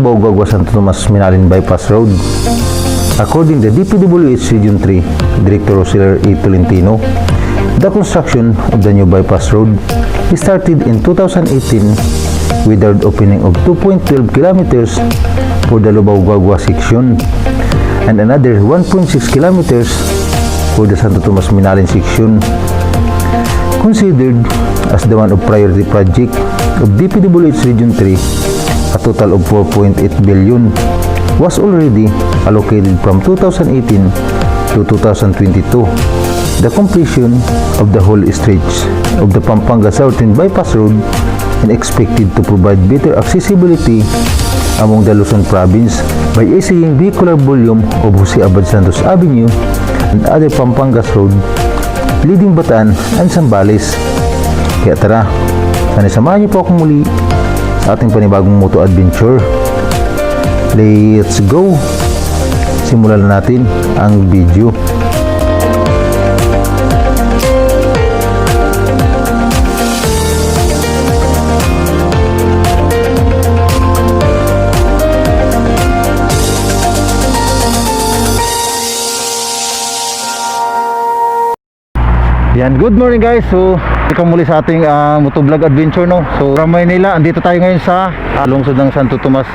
Lubao Guagua Santo Tomas Minalin Bypass Road. According to DPWH Region 3, Director Roseller E. Tolentino, the construction of the new bypass road started in 2018 with the opening of 2.12 kilometers for the Lubao Guagua section and another 1.6 kilometers for the Santo Tomas Minalin section considered as the one of priority project of DPWH Region 3, a total of 4.8 billion was already allocated from 2018 to 2022. The completion of the whole stretch of the Pampanga Southern Bypass Road is expected to provide better accessibility among the Luzon province by easing vehicular volume of Jose Abad Santos Avenue and other Pampangas Road leading Bataan and Sambales. Kaya tara, sana samahan niyo po ako muli sa ating panibagong moto adventure. Let's go! Simulan na natin ang video. Yan, good morning guys. So, ikaw muli sa ating uh, motovlog adventure no. So, from Maynila, andito tayo ngayon sa uh, lungsod ng Santo Tomas.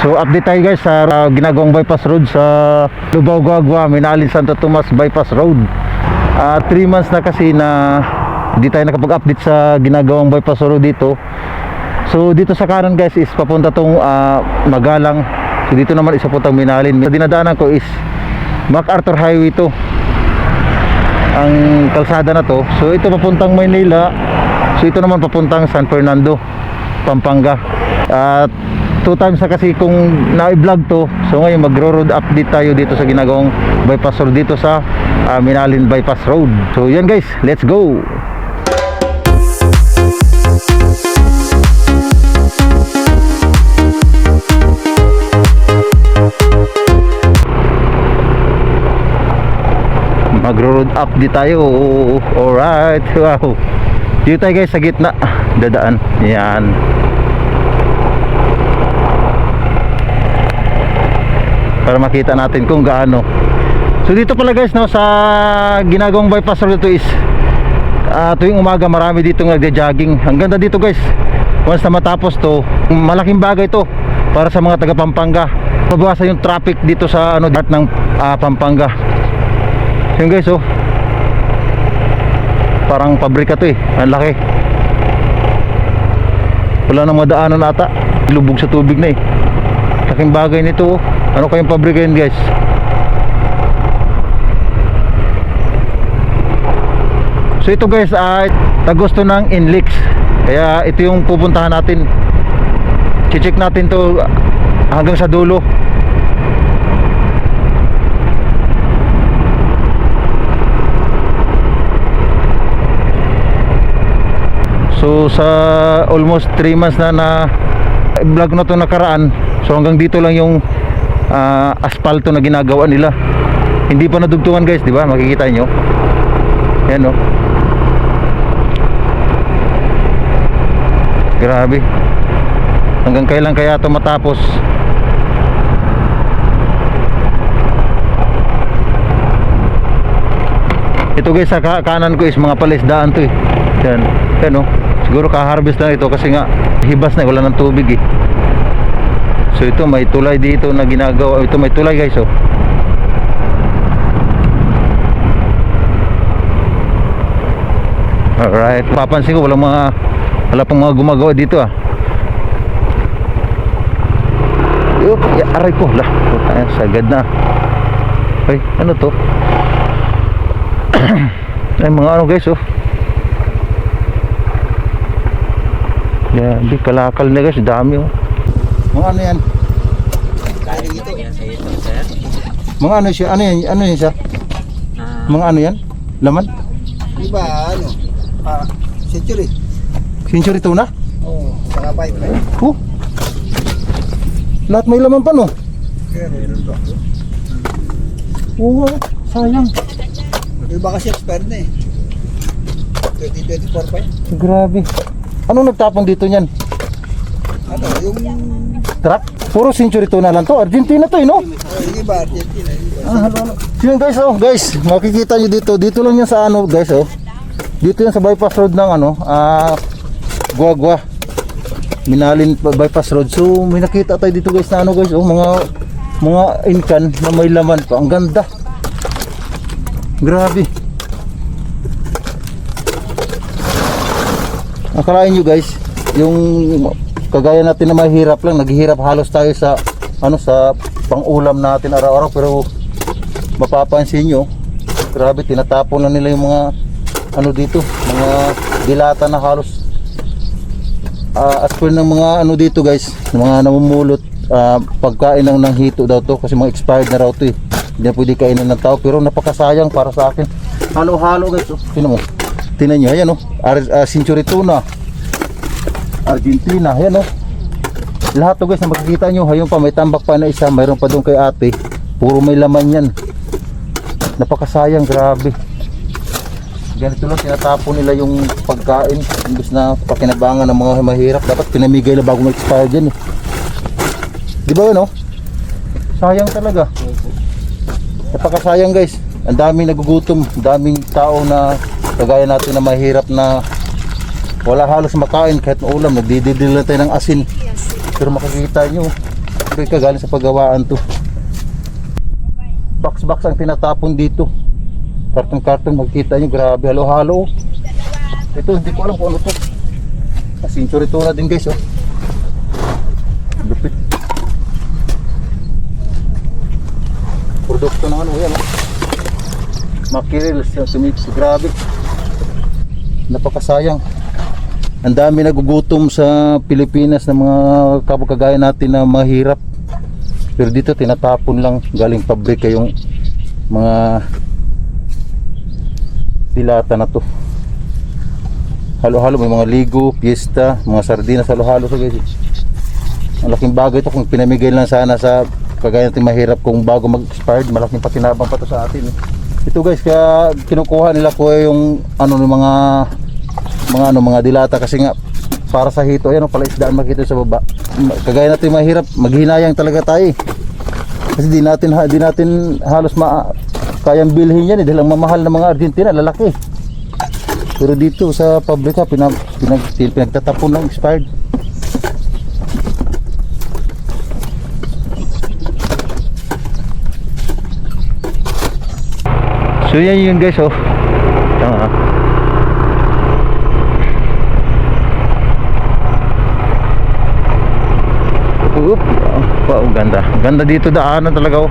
So, update tayo guys sa uh, ginagawang bypass road sa Lubao Guagua, Minalin Santo Tomas bypass road. 3 months na kasi na hindi tayo nakapag-update sa ginagawang bypass road dito. So, dito sa kanan guys is papunta tong uh, Magalang. So, dito naman isa puntang Minalin. Sa dinadaanan ko is MacArthur Highway to ang kalsada na to. So ito papuntang Maynila. So ito naman papuntang San Fernando Pampanga. At two times na kasi kung na-vlog to. So ngayon magro-road update tayo dito sa ginagawang bypass road dito sa ah, Minalin Bypass Road. So yan guys. Let's go magro-road update tayo. Alright wow. Dito tayo guys sa gitna. Dadaan. Yan. Para makita natin kung gaano. So dito pala guys no sa ginagawang bypass road ito is ah, tuwing umaga marami dito nagja-jogging. Ang ganda dito guys. Once na matapos to malaking bagay to para sa mga taga Pampanga pabawasan yung traffic dito sa ano part ng ah, Pampanga yun guys oh. Parang pabrika to eh. Ang laki. Wala nang madaanan ata. Lubog sa tubig na eh. Laking bagay nito oh. Ano kayong pabrika yun guys? So ito guys ay tagusto ng Inlix. Kaya ito yung pupuntahan natin. Check natin to hanggang sa dulo Sa almost 3 months na na vlog na to nakaraan. So hanggang dito lang yung ah, asfalto na ginagawa nila. Hindi pa nadugtungan guys, di ba? Makikita nyo. Yan no Grabe. Hanggang kailan kaya to matapos? Ito guys sa ka- kanan ko is mga palisdaan to eh. Yan, yan oh. Siguro ka-harvest lang ito kasi nga hibas na wala ng tubig eh. So ito may tulay dito na ginagawa. Ito may tulay guys oh. Alright, papansin ko walang mga wala pang mga gumagawa dito ah. Yup, aray ko, lah, puta, sagad na. Ay, ano to? Ay, mga ano guys oh. Grabe, kalakal na guys, dami oh. Mga ano yan? Mga ano siya? Ano yan? Ano yan siya? Mga ano yan? Laman? Di ba ano? Ah, century. Century tuna? Oo, saka pipeline. Oh. Lahat may laman pa no? Meron ba? Oo, sayang. Yung baka siya expire na eh. 2024 pa yan. Grabe. Anong nagtapon dito niyan? Ano, yung Truck? Puro century tuna lang to. Argentina to eh, no? Yung iba, Argentina. yung iba. Ah, halo, halo. Yun guys, oh, guys, makikita nyo dito, dito lang yan sa ano, guys, oh. Dito yan sa bypass road ng ano, ah, Guagua. Minalin pa- bypass road. So, may nakita tayo dito guys na ano guys, oh, mga mga inkan na may laman pa. Ang ganda. Grabe. Akalain nyo guys, yung kagaya natin na mahirap lang, naghihirap halos tayo sa ano sa pang-ulam natin araw-araw pero mapapansin nyo, grabe tinatapon na nila yung mga ano dito, mga dilata na halos uh, as per ng mga ano dito guys, mga namumulot ah, pagkain ng ng hito daw to kasi mga expired na raw to eh. Hindi na pwede kainin ng tao pero napakasayang para sa akin. Halo-halo guys, oh. Tingnan mo. Tingnan nyo, ayan oh. Ar ah, century tuna. Argentina, ayan oh. Lahat to guys na makikita nyo, hayun pa may tambak pa na isa, mayroon pa doon kay ate. Puro may laman yan. Napakasayang, grabe. Ganito lang tinatapon nila yung pagkain imbes na pakinabangan ng mga mahirap. Dapat pinamigay na bago mag-expire dyan eh. Di ba yun oh? Sayang talaga. Napakasayang guys. Ang daming nagugutom, daming tao na kagaya natin na mahirap na wala halos makain kahit ulam, nagdididil na tayo ng asin. Pero makikita nyo, ito kagaling sa paggawaan to. Box-box ang tinatapon dito. Karton-karton, makikita nyo, grabe, halo-halo. Ito, hindi ko alam kung ano to. Century to na din guys, oh. Lupit. Produkto ng ano, yan, oh. Makiril, sumix, grabe. Napakasayang. Ang dami nagugutom sa Pilipinas na mga kapagkagaya natin na mahirap. Pero dito tinatapon lang galing pabrika yung mga dilata na to. Halo-halo may mga ligo, piyesta, mga sardinas halo-halo so guys. Ang laking bagay to kung pinamigay lang sana sa kagaya natin mahirap kung bago mag-expired, malaking pakinabang pa to sa atin. eh. Ito guys, kaya kinukuha nila ko yung ano ng mga mga ano mga dilata kasi nga para sa hito. Ayan oh, pala isdaan makita sa baba. Kagaya natin mahirap maghinayang talaga tayo eh. kasi di natin ha- di natin halos ma kayang bilhin yan eh dahil ang mamahal ng mga Argentina lalaki. Pero dito sa pabrika pinag, pinag, pinagtatapon ng expired so yan yun guys oh Tama. Oop, wow, ang ganda. Ganda dito daanan talaga oh.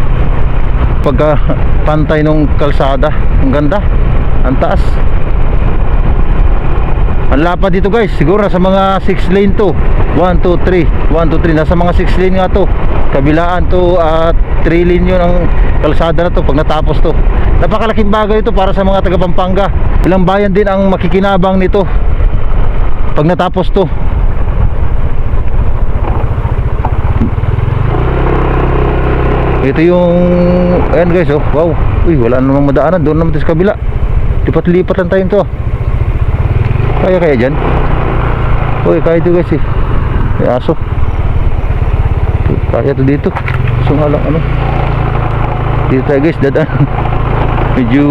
Pagka pantay nung kalsada, ang ganda. Ang taas. Ang lapad dito guys, siguro nasa mga 6 lane to. 1 2 3, 1 2 3 nasa mga 6 lane nga to. Kabilaan to at 3 lane yun kalsada na to pag natapos to. Napakalaking bagay ito para sa mga taga Pampanga. Ilang bayan din ang makikinabang nito pag natapos to. Ito yung ayan guys oh. Wow. Uy, wala namang madaanan doon naman sa kabila. Lipat-lipat lang tayo to. Kaya kaya diyan? Uy, kaya ito guys eh. May aso. Kaya to dito. So nga lang ano. Dito tayo guys, dadaan. Medyo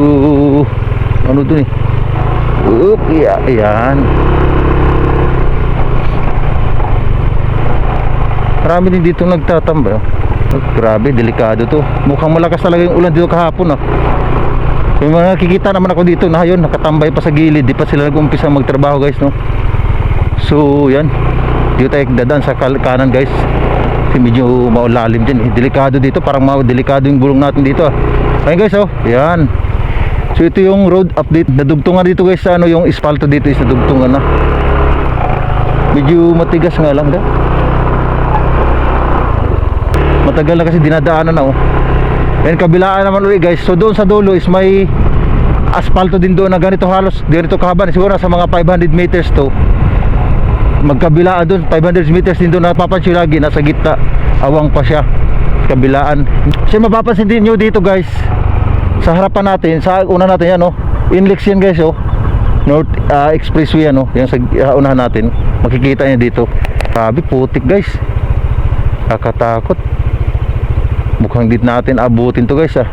ano dun eh. Oop, iya, ayan. Marami din dito nagtatambay. oh. Oh, grabe, delikado to. Mukhang malakas talaga yung ulan dito kahapon ah. Yung mga nakikita naman ako dito na yun, nakatambay pa sa gilid. Di pa sila nag-umpisa magtrabaho guys, no? So, yan. Dito tayo dadaan sa kanan guys. Kasi medyo maulalim dyan. Eh. Delikado dito, parang delikado yung gulong natin dito ah. Ayun guys, oh. Yan. So, ito yung road update. Nadugtungan dito guys sa ano, yung espalto dito is nadugtungan na. Medyo matigas nga lang da. Matagal na kasi dinadaanan na oh. And kabilaan naman ulit guys. So doon sa dulo is may asfalto din doon na ganito halos ganito kahaba. Siguro sa mga 500 meters to. Magkabilaan doon 500 meters din doon napapansin lagi nasa gitna. Awang pa siya. Kabilaan. Kasi mapapansin din nyo dito guys. Sa harapan natin, sa una natin yan oh. Inlex yan guys oh. North ah, Expressway ano, yan sa uh, unahan natin. Makikita niyo dito. Grabe putik guys. Kakatakot. Mukhang di natin abutin to guys ah.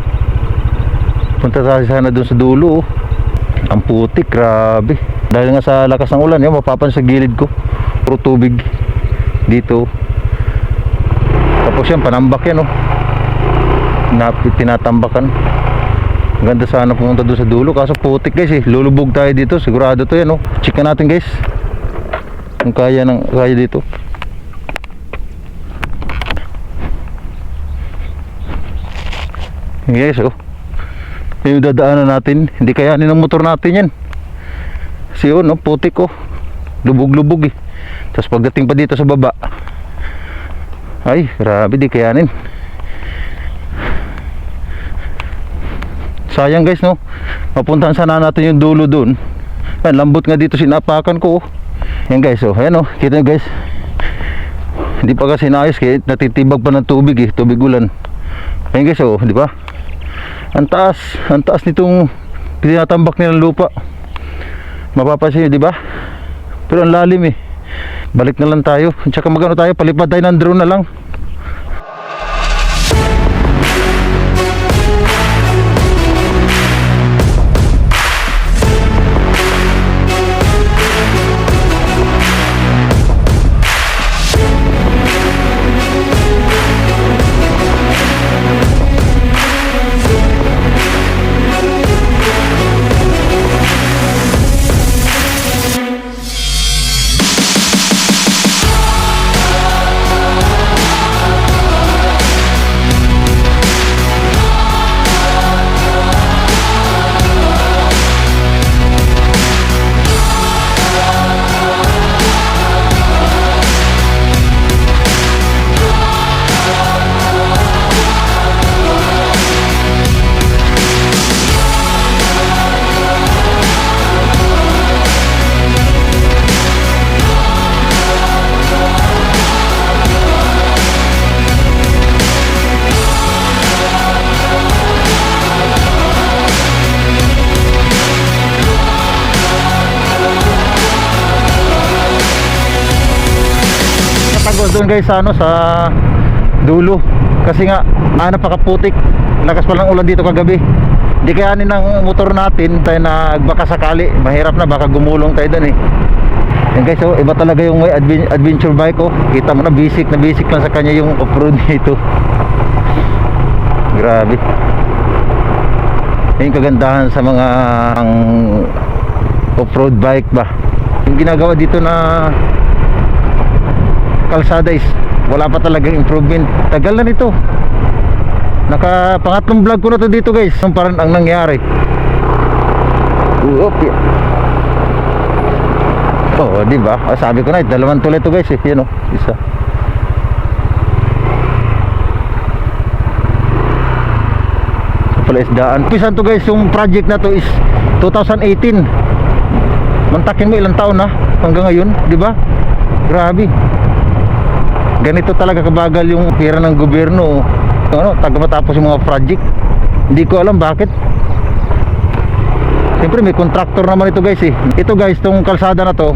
Punta tayo sana dun sa dulo oh. Ang putik, grabe. Dahil nga sa lakas ng ulan, yun, mapapan sa gilid ko. Puro tubig dito. Tapos yan, panambak yan oh. Na, tinatambakan. Ang ganda sana pumunta doon sa dulo. Kaso putik guys eh. Lulubog tayo dito. Sigurado to yan oh. Check na natin guys. Kung kaya, ng, kaya dito. Guys oh. Yung dadaanan natin. Hindi kayanin ng motor natin yan. Kasi yun oh, putik oh. Lubog-lubog eh. Tapos pagdating pa dito sa baba. Ay, grabe di kayanin. Sayang guys no. Mapuntahan sana natin yung dulo dun. Yan, lambot nga dito sinapakan ko. oh. Yan guys oh. Ayan oh. Kita nyo guys. Hindi pa kasi naayos kaya natitibag pa ng tubig eh. Tubig ulan. Ayan guys oh. Di ba? Ang taas. Ang taas nitong tinatambak nilang lupa. Mapapansin nyo di ba? Pero ang lalim eh. Balik na lang tayo. Tsaka magano tayo. Palipad tayo ng drone na lang. Doon guys sa ano sa dulo. Kasi nga ah, napakaputik. Lakas pa lang ulan dito kagabi. Di kayanin ng motor natin tayo na baka sakali. Mahirap na baka gumulong tayo doon eh. Yan guys, oh, iba talaga yung may adven- adventure bike oh. Kita mo na basic na basic lang sa kanya yung off-road nito. Grabe. Yung kagandahan sa mga ang off-road bike ba. Yung ginagawa dito na kalsada is wala pa talagang improvement tagal na nito naka pangatlong vlog ko na to dito guys yung parang ang nangyari Uop, Oo, di ba? Ah, sabi ko na, dalawang tulay to guys eh. Yan oh, isa. Sa pala isdaan. Pisan to guys, yung project na to is 2018. Mantakin mo ilang taon na hanggang ngayon, di ba? Grabe. Ganito talaga kabagal yung pera ng gobyerno. Ano, taga matapos yung mga project. Hindi ko alam bakit. Siyempre may contractor naman ito guys eh. Ito guys, tong kalsada na to,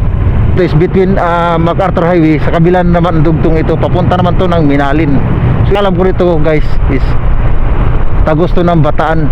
ito is between ah, MacArthur Highway, sa kabila naman dugtong ito, papunta naman to ng Minalin. So alam ko nito guys is tagos to ng Bataan.